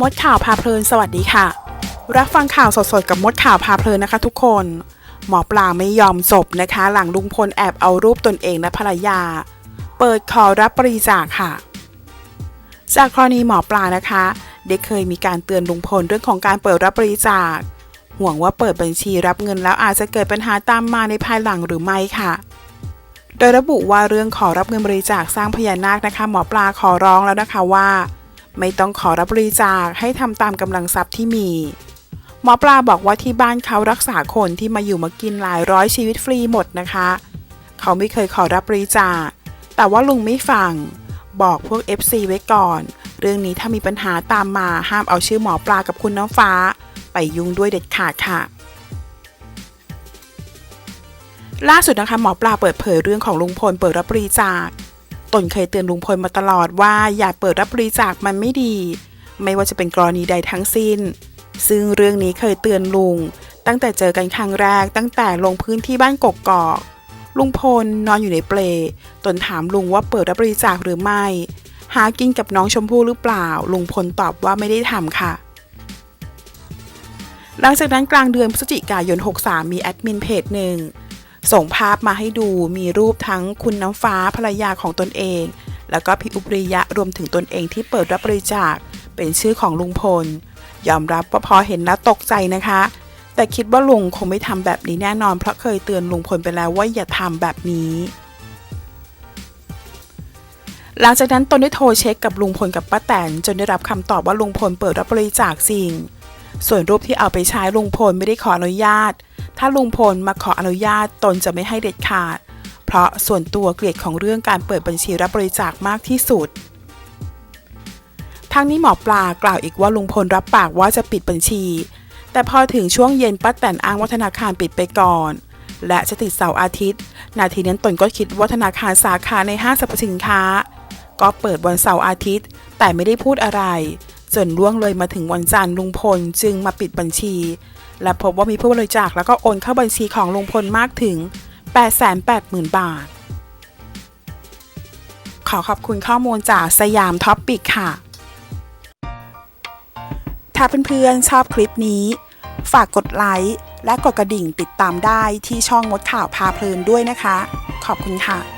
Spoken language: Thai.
มดข่าวพาเพลินสวัสดีค่ะ รับฟังข่าวสดๆกับมดข่าวพาเพลินนะคะทุกคน หมอปลาไม่ยอมจบนะคะ หลังลุงพลแอบเอารูปตนเองและภรรยา เปิดขอรับบริจาคค่ะ จากกรณีหมอปลานะคะได้เคยมีการเตือนลุงพลเรื่องของการเปิดรับบริจาค ห่วงว่าเปิดบัญชีรับเงินแล้วอาจจะเกิดปัญหาตามมาในภายหลังหรือไม่ค่ะ โดยระบุว่าเรื่องขอรับเงินบริจาคสร้างพญานาคนะคะ หมอปลาขอร้องแล้วนะคะว่า ไม่ต้องขอรับบริจาคให้ทำตามกำลังทรัพย์ที่มี หมอปลาบอกว่าที่บ้านเขารักษาคนที่มาอยู่มากินหลายร้อยชีวิตฟรีหมดนะคะ เขาไม่เคยขอรับบริจาค แต่ว่าลุงไม่ฟัง บอกพวก FC ไว้ก่อน เรื่องนี้ถ้ามีปัญหาตามมาห้ามเอาชื่อหมอปลากับคุณน้ำฟ้า ไปยุ่งด้วยเด็ดขาดค่ะล่าสุดนะคะหมอปลาเปิดเผยเรื่องของลุงพลเปิดรับบริจาค นเคยเตือนลุงพลมาตลอดว่าอย่าเปิดรับบริจาคมันไม่ดี ไม่ว่าจะเป็นกรณีใดทั้งสิ้น ซึ่งเรื่องนี้เคยเตือนลุง ตั้งแต่เจอกันครั้งแรกตั้งแต่ลงพื้นที่บ้านกกกอกลุงพลนอนอยู่ในเปลตนถามลุงว่าเปิดรับบริจาคหรือไม่ หากินกับน้องชมพู่หรือเปล่า ลุงพลตอบว่าไม่ได้ทำค่ะ หลังจากนั้นกลางเดือนพฤศจิกายน 63 มีแอดมินเพจหนึ่ง ส่งภาพมาให้ดูมีรูปทั้งคุณน้ำฟ้าภรรยาของตนเอง แล้วก็พี่อุบริยะรวมถึงตนเองที่เปิดรับบริจาค เป็นชื่อของลุงพล ยอมรับว่าพอเห็นแล้วตกใจนะคะ แต่คิดว่าลุงคงไม่ทำแบบนี้แน่นอน เพราะเคยเตือนลุงพลไปแล้วว่าอย่าทำแบบนี้หลังจากนั้นตนได้โทรเช็คกับลุงพลกับป้าแตนจนได้รับคำตอบว่าลุงพลเปิดรับบริจาคจริง ส่วนรูปที่เอาไปใช้ลุงพลไม่ได้ขออนุญาต ถ้าลุงพลมาขออนุญาตตนจะไม่ให้เด็ดขาด เพราะส่วนตัวเกลียดของเรื่องการเปิดบัญชีรับบริจาคมากที่สุด ทั้งนี้หมอปลากล่าวอีกว่าลุงพลรับปากว่าจะปิดบัญชี แต่พอถึงช่วงเย็นป้าแตนอ้างว่าธนาคารปิดไปก่อน และจะติดเสาร์อาทิตย์ นาทีนั้นตนก็คิดว่าธนาคารสาขาในห้างสรรพสินค้า ก็เปิดวันเสาร์อาทิตย์ แต่ไม่ได้พูดอะไรจนล่วงเลยมาถึงวันจันทร์ลุงพลจึงมาปิดบัญชี และพบว่ามีผู้บริจาคแล้วก็โอนเข้าบัญชีของลุงพลมากถึง 880,000 บาท ขอขอบคุณข้อมูลจากสยามท็อปปิกค่ะ ถ้าเพื่อนๆชอบคลิปนี้ ฝากกดไลค์และกดกระดิ่งติดตามได้ที่ช่องมดข่าวพาเพลินด้วยนะคะ ขอบคุณค่ะ